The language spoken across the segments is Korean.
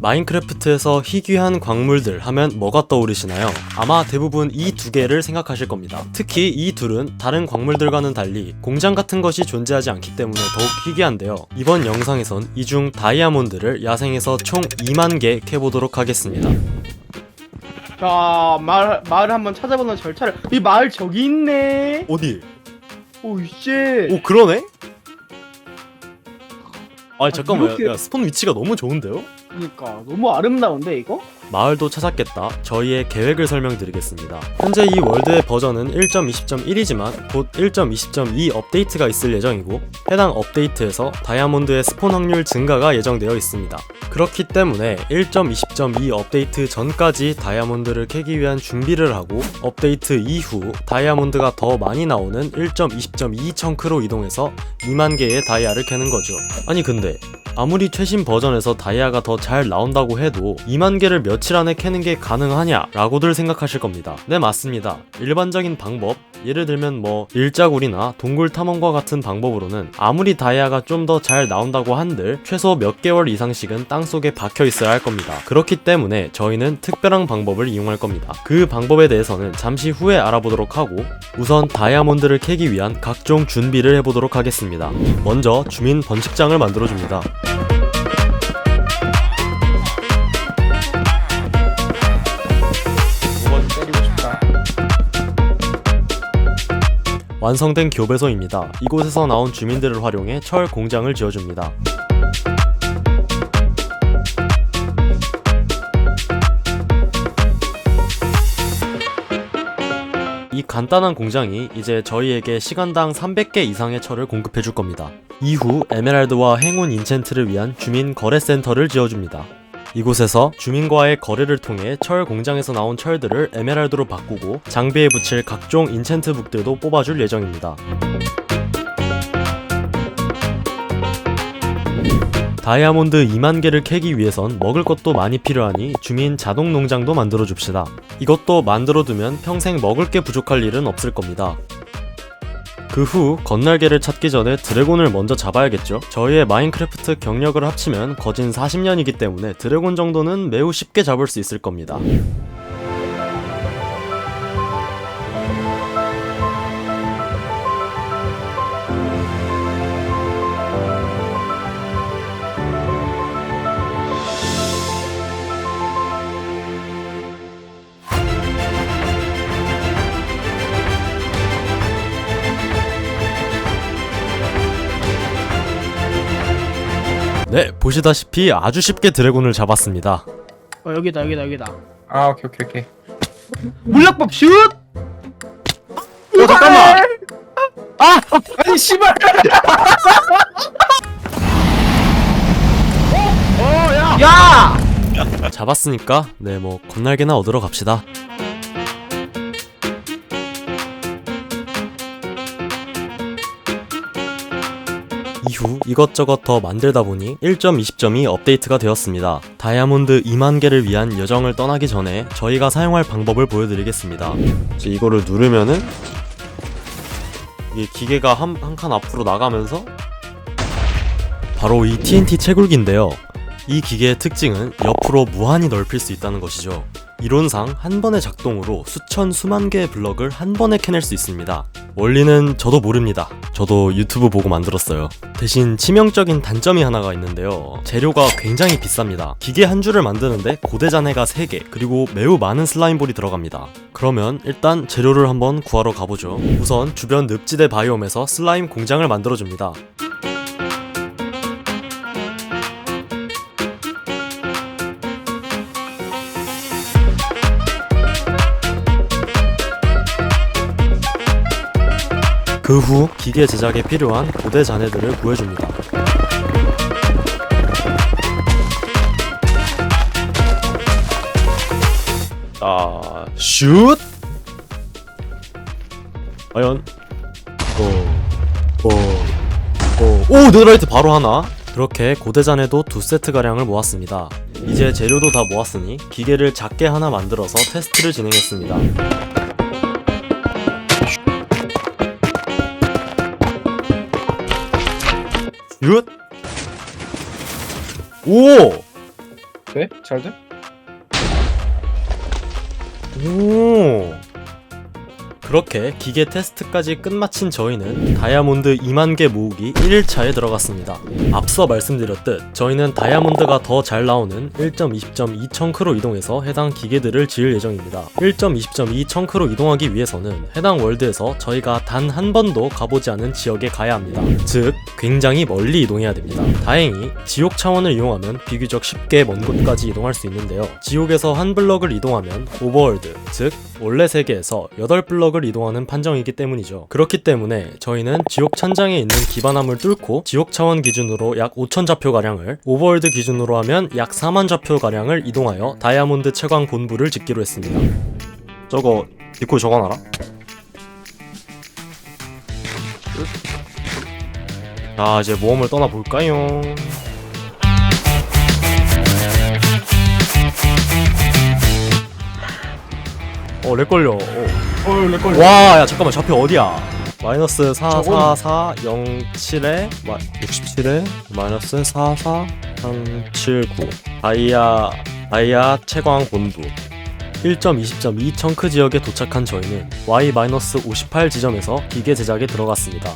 마인크래프트에서 희귀한 광물들 하면 뭐가 떠오르시나요? 아마 대부분 이 두 개를 생각하실 겁니다. 특히 이 둘은 다른 광물들과는 달리 공장 같은 것이 존재하지 않기 때문에 더욱 희귀한데요. 이번 영상에선 이 중 다이아몬드를 야생에서 총 2만 개 캐보도록 하겠습니다. 자 마을 마을 한번 찾아보는 절차를 이 마을 저기 있네. 어디? 오이씨. 오 그러네? 아 잠깐만 이렇게- 야, 스폰 위치가 너무 좋은데요? 그러니까 너무 아름다운데 이거? 마을도 찾았겠다. 저희의 계획을 설명드리겠습니다. 현재 이 월드의 버전은 1.20.1이지만 곧 1.20.2 업데이트가 있을 예정이고 해당 업데이트에서 다이아몬드의 스폰 확률 증가가 예정되어 있습니다. 그렇기 때문에 1.20.2 업데이트 전까지 다이아몬드를 캐기 위한 준비를 하고 업데이트 이후 다이아몬드가 더 많이 나오는 1.20.2 청크로 이동해서 2만 개의 다이아를 캐는 거죠. 아니 근데 হবে 아무리 최신 버전에서 다이아가 더 잘 나온다고 해도 2만 개를 며칠 안에 캐는 게 가능하냐? 라고들 생각하실 겁니다. 네, 맞습니다. 일반적인 방법, 예를 들면 뭐 일자굴이나 동굴 탐험과 같은 방법으로는 아무리 다이아가 좀 더 잘 나온다고 한들 최소 몇 개월 이상씩은 땅속에 박혀 있어야 할 겁니다. 그렇기 때문에 저희는 특별한 방법을 이용할 겁니다. 그 방법에 대해서는 잠시 후에 알아보도록 하고 우선 다이아몬드를 캐기 위한 각종 준비를 해보도록 하겠습니다. 먼저 주민 번식장을 만들어줍니다. 완성된 교배소입니다. 이곳에서 나온 주민들을 활용해 철 공장을 지어줍니다. 이 간단한 공장이 이제 저희에게 시간당 300개 이상의 철을 공급해 줄 겁니다. 이후 에메랄드와 행운 인챈트를 위한 주민 거래센터를 지어줍니다. 이곳에서 주민과의 거래를 통해 철 공장에서 나온 철들을 에메랄드로 바꾸고 장비에 붙일 각종 인챈트 북들도 뽑아줄 예정입니다. 다이아몬드 2만 개를 캐기 위해선 먹을 것도 많이 필요하니 주민 자동 농장도 만들어 줍시다. 이것도 만들어 두면 평생 먹을 게 부족할 일은 없을 겁니다. 그 후 건날개를 찾기 전에 드래곤을 먼저 잡아야겠죠. 저희의 마인크래프트 경력을 합치면 거진 40년이기 때문에 드래곤 정도는 매우 쉽게 잡을 수 있을 겁니다. 네, 보시다시피 아주 쉽게 드래곤을 잡았습니다. 어 여기다 여기다 여기다. 아 오케이 오케이 오케이 물약법 슛. 어 잠깐만 아 아니 씨발 어 야 야. 잡았으니까 네, 뭐 건날개나 얻으러 갑시다. 이후 이것저것 더 만들다 보니 1.20점이 업데이트가 되었습니다. 다이아몬드 2만 개를 위한 여정을 떠나기 전에 저희가 사용할 방법을 보여드리겠습니다. 이제 이거를 누르면은 이 기계가 한한칸 앞으로 나가면서 바로 이 TNT 채굴기인데요. 이 기계의 특징은 옆으로 무한히 넓힐 수 있다는 것이죠. 이론상 한 번의 작동으로 수천 수만 개의 블럭을 한 번에 캐낼 수 있습니다. 원리는 저도 모릅니다. 저도 유튜브 보고 만들었어요. 대신 치명적인 단점이 하나가 있는데요. 재료가 굉장히 비쌉니다. 기계 한 줄을 만드는데 고대 잔해가 3개, 그리고 매우 많은 슬라임볼이 들어갑니다. 그러면 일단 재료를 한번 구하러 가보죠. 우선 주변 늪지대 바이옴에서 슬라임 공장을 만들어줍니다. 그 후 기계 제작에 필요한 고대 잔해들을 구해줍니다. 자, 슛! 과연 오, 오, 오, 오, 네드라이트 바로 하나. 그렇게 고대잔에도 두 세트 가량을 모았습니다. 이제 재료도 다 모았으니 기계를 작게 하나 만들어서 테스트를 진행했습니다. 오! 돼? 잘 돼? 오. 그렇게 기계 테스트까지 끝마친 저희는 다이아몬드 2만 개 모으기 1일차에 들어갔습니다. 앞서 말씀드렸듯 저희는 다이아몬드가 더 잘 나오는 1.20.2 청크로 이동해서 해당 기계들을 지을 예정입니다. 1.20.2 청크로 이동하기 위해서는 해당 월드에서 저희가 단 한 번도 가보지 않은 지역에 가야 합니다. 즉, 굉장히 멀리 이동해야 됩니다. 다행히 지옥 차원을 이용하면 비교적 쉽게 먼 곳까지 이동할 수 있는데요. 지옥에서 한 블럭을 이동하면 오버월드, 즉 원래 세계에서 8블럭을 이동하는 판정이기 때문이죠. 그렇기 때문에 저희는 지옥 천장에 있는 기반함을 뚫고 지옥 차원 기준으로 약 5천 좌표 가량을 오버월드 기준으로 하면 약 4만 좌표 가량을 이동하여 다이아몬드 채광 본부를 짓기로 했습니다. 저거 니코 적어놔라. 자 이제 모험을 떠나 볼까요? 어, 렉 걸려. 어. 헐 렉걸려 와, 야, 잠깐만, 좌표 어디야? 마이너스 44407에 67에 마이너스 44379 다이아 다이아 채광 본부 1.20.2 청크 지역에 도착한 저희는 Y-58 지점에서 기계 제작에 들어갔습니다.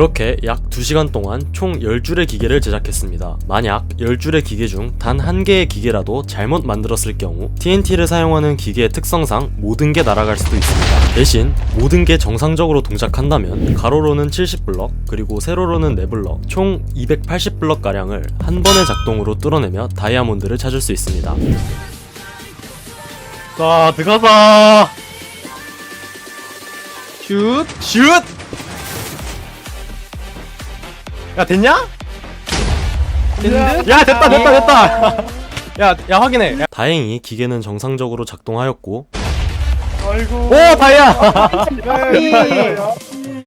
그렇게 약 2시간 동안 총 10줄의 기계를 제작했습니다. 만약 10줄의 기계 중 단 한 개의 기계라도 잘못 만들었을 경우 TNT를 사용하는 기계의 특성상 모든 게 날아갈 수도 있습니다. 대신 모든 게 정상적으로 동작한다면 가로로는 70블럭 그리고 세로로는 4블럭 총 280블럭 가량을 한 번의 작동으로 뚫어내며 다이아몬드를 찾을 수 있습니다. 자, 들어가자. 슛. 슛! 야 됐냐? 됐는데? 야 됐다 됐다 됐다. 야, 야 확인해. 다행히 기계는 정상적으로 작동하였고. 아이고. 오 다이아! 야,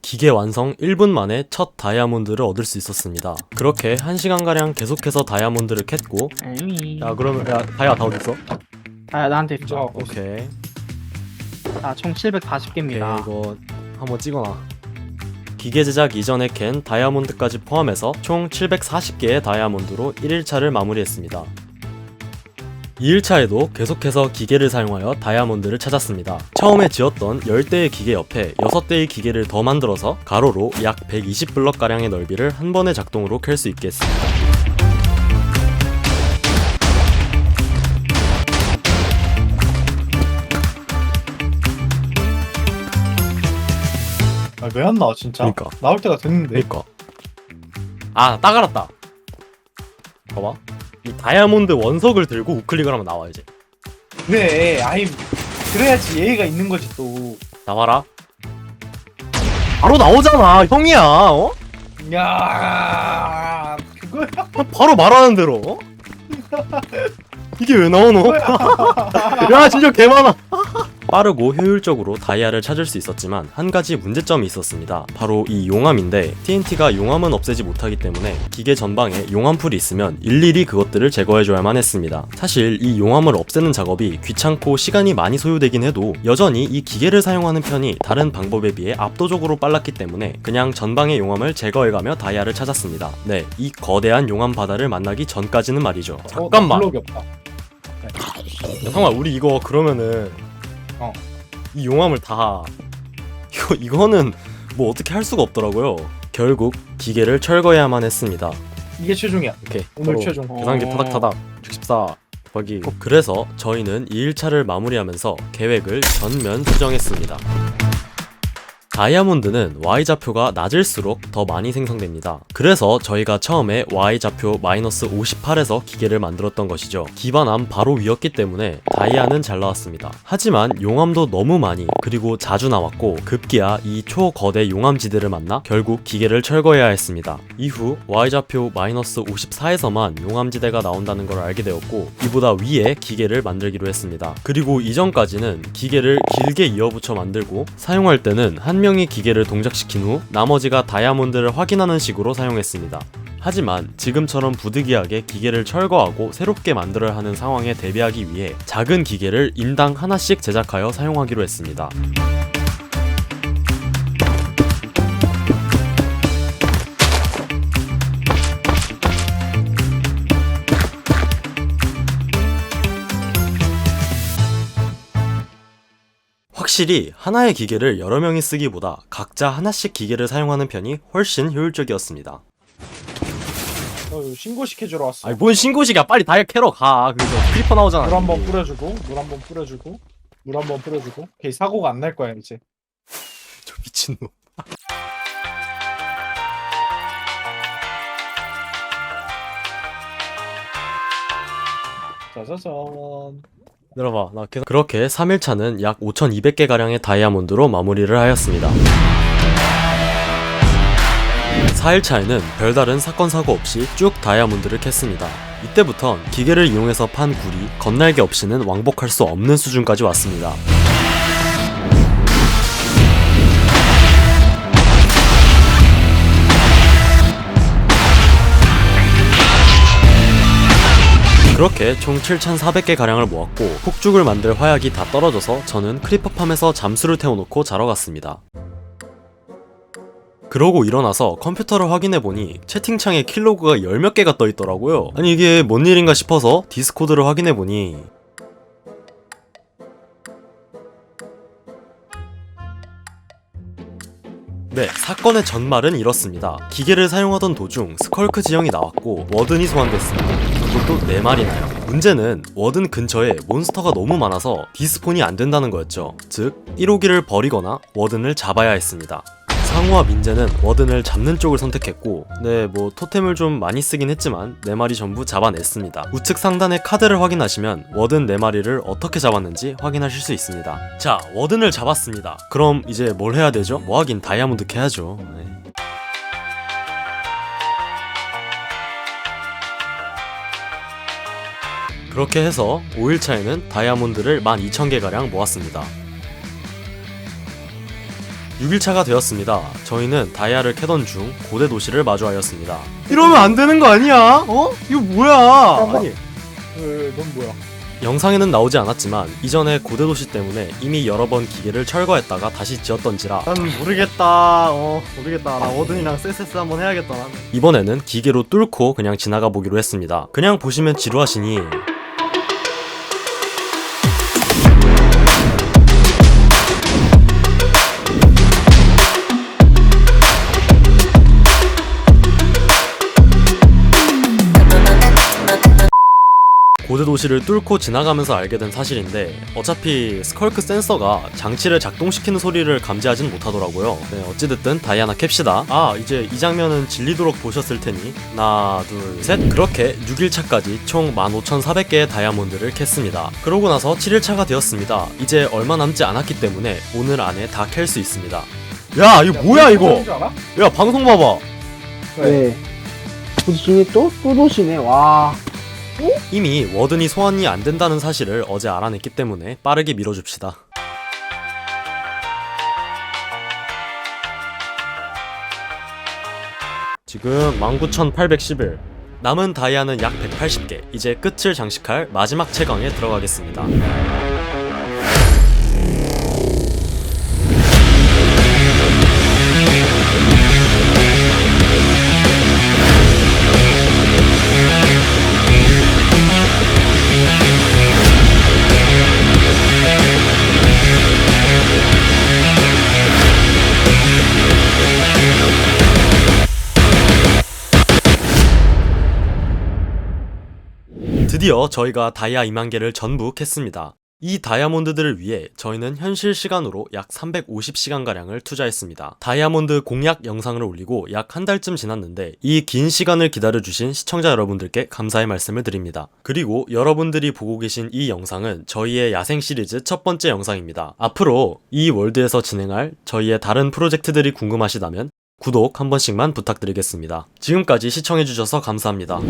기계 완성 1분 만에 첫 다이아몬드를 얻을 수 있었습니다. 그렇게 1시간 가량 계속해서 다이아몬드를 캤고. 야 그러면 야 다이아 다 어딨어? 아 나한테 자, 있죠. 오케이. 아총 오케이 740개입니다. 이거 한번 찍어놔 기계 제작 이전에 캔 다이아몬드까지 포함해서 총 740개의 다이아몬드로 1일차를 마무리했습니다 2일차에도 계속해서 기계를 사용하여 다이아몬드를 찾았습니다. 처음에 지었던 10대의 기계 옆에 6대의 기계를 더 만들어서 가로로 약 120블럭가량의 넓이를 한 번의 작동으로 캘 수 있게 했습니다. 왜 안 나와 진짜 그니까. 나올 때가 됐는데 그니까. 아, 딱 알았다. 봐봐. 이 다이아몬드 원석을 들고 우클릭을 하면 나와, 이제. 네 아이 그래야지 예의가 있는 거지 또 나와라. 바로 나오잖아, 형이야, 어? 야, 그거야. 바로 말하는 대로. 어? 이게 왜 나오노? 야 진짜 개 많아. 빠르고 효율적으로 다이아를 찾을 수 있었지만 한 가지 문제점이 있었습니다. 바로 이 용암인데 TNT가 용암은 없애지 못하기 때문에 기계 전방에 용암풀이 있으면 일일이 그것들을 제거해줘야만 했습니다. 사실 이 용암을 없애는 작업이 귀찮고 시간이 많이 소요되긴 해도 여전히 이 기계를 사용하는 편이 다른 방법에 비해 압도적으로 빨랐기 때문에 그냥 전방의 용암을 제거해가며 다이아를 찾았습니다. 네, 이 거대한 용암 바다를 만나기 전까지는 말이죠. 잠깐만. 블록이 없다. 야, 잠깐만 우리 이거 그러면은 어. 이 용암을 다 이거 이거는 뭐 어떻게 할 수가 없더라고요. 결국 기계를 철거해야만 했습니다. 이게 최종이야. 오케이 오늘 바로 최종. 계산기 어. 타닥타닥 64 곱하기 그래서 저희는 2일차를 마무리하면서 계획을 전면 수정했습니다. 다이아몬드는 Y좌표가 낮을수록 더 많이 생성됩니다. 그래서 저희가 처음에 Y좌표 마이너스 58에서 기계를 만들었던 것이죠. 기반함 바로 위였기 때문에 다이아는 잘 나왔습니다. 하지만 용암도 너무 많이 그리고 자주 나왔고 급기야 이 초거대 용암지대를 만나 결국 기계를 철거해야 했습니다. 이후 Y좌표 마이너스 54에서만 용암지대가 나온다는 걸 알게 되었고 이보다 위에 기계를 만들기로 했습니다. 그리고 이전까지는 기계를 길게 이어붙여 만들고 사용할 때는 한 명이 기계를 동작시킨 후 나머지가 다이아몬드를 확인하는 식으로 사용했습니다. 하지만 지금처럼 부득이하게 기계를 철거하고 새롭게 만들어야 하는 상황에 대비하기 위해 작은 기계를 인당 하나씩 제작하여 사용하기로 했습니다. 확실히 하나의 기계를 여러 명이 쓰기보다 각자 하나씩 기계를 사용하는 편이 훨씬 효율적이었습니다. 어, 신고시켜주러 왔어. 아니 뭔 신고식이야? 빨리 다이아 캐러 가. 그래서 크리퍼 나오잖아. 물 한 번 뿌려주고 물 한 번 뿌려주고 물 한 번 뿌려주고. 오케이 사고가 안 날 거야 이제. 저 미친놈. 짜자잔 들어봐. 나 계속 그렇게 3일차는 약 5200개 가량의 다이아몬드로 마무리를 하였습니다. 4일차에는 별다른 사건 사고 없이 쭉 다이아몬드를 캤습니다. 이때부턴 기계를 이용해서 판 굴이 건날개 없이는 왕복할 수 없는 수준까지 왔습니다 그렇게 총 7,400개 가량을 모았고 폭죽을 만들 화약이 다 떨어져서 저는 크리퍼팜에서 잠수를 태워놓고 자러 갔습니다. 그러고 일어나서 컴퓨터를 확인해보니 채팅창에 킬로그가 열 몇 개가 떠있더라고요. 아니 이게 뭔 일인가 싶어서 디스코드를 확인해보니 네, 사건의 전말은 이렇습니다. 기계를 사용하던 도중 스컬크 지형이 나왔고 워든이 소환됐습니다. 그것도 4마리나요. 문제는 워든 근처에 몬스터가 너무 많아서 디스폰이 안 된다는 거였죠. 즉, 1호기를 버리거나 워든을 잡아야 했습니다. 상우와 민재는 워든을 잡는 쪽을 선택했고 네 뭐 토템을 좀 많이 쓰긴 했지만 4마리 전부 잡아냈습니다. 우측 상단의 카드를 확인하시면 워든 4마리를 어떻게 잡았는지 확인하실 수 있습니다. 자 워든을 잡았습니다. 그럼 이제 뭘 해야 되죠? 뭐 하긴 다이아몬드 캐야죠. 네. 그렇게 해서 5일차에는 다이아몬드를 12,000개가량 모았습니다 6일차가 되었습니다. 저희는 다이아를 캐던 중 고대 도시를 마주하였습니다. 이러면 안 되는 거 아니야? 어? 이거 뭐야? 아니, 그넌 뭐야 영상에는 나오지 않았지만 이전에 고대 도시 때문에 이미 여러 번 기계를 철거했다가 다시 지었던지라 난 모르겠다. 어, 모르겠다. 나 워든이랑 세세스 한번 해야겠다. 난. 이번에는 기계로 뚫고 그냥 지나가 보기로 했습니다. 그냥 보시면 지루하시니 고대 도시를 뚫고 지나가면서 알게 된 사실인데 어차피 스컬크 센서가 장치를 작동시키는 소리를 감지하진 못하더라고요. 네, 어찌됐든 다이아나 캡시다. 아, 이제 이 장면은 질리도록 보셨을 테니 하나, 둘, 셋 그렇게 6일차까지 총 15,400개의 다이아몬드를 캤습니다. 그러고 나서 7일차가 되었습니다. 이제 얼마 남지 않았기 때문에 오늘 안에 다 캘 수 있습니다. 야, 이거 뭐야 이거? 줄 알아? 야, 방송 봐봐. 네. 도시네 또? 또 도시네. 와. 이미 워든이 소환이 안 된다는 사실을 어제 알아냈기 때문에 빠르게 밀어줍시다. 지금 19,811. 남은 다이아는 약 180개. 이제 끝을 장식할 마지막 채광에 들어가겠습니다. 드디어 저희가 다이아 2만 개를 전부 캤습니다. 이 다이아몬드들을 위해 저희는 현실 시간으로 약 350시간가량을 투자했습니다. 다이아몬드 공략 영상을 올리고 약 한 달쯤 지났는데 이 긴 시간을 기다려주신 시청자 여러분들께 감사의 말씀을 드립니다. 그리고 여러분들이 보고 계신 이 영상은 저희의 야생 시리즈 첫 번째 영상입니다. 앞으로 이 월드에서 진행할 저희의 다른 프로젝트들이 궁금하시다면 구독 한 번씩만 부탁드리겠습니다. 지금까지 시청해주셔서 감사합니다.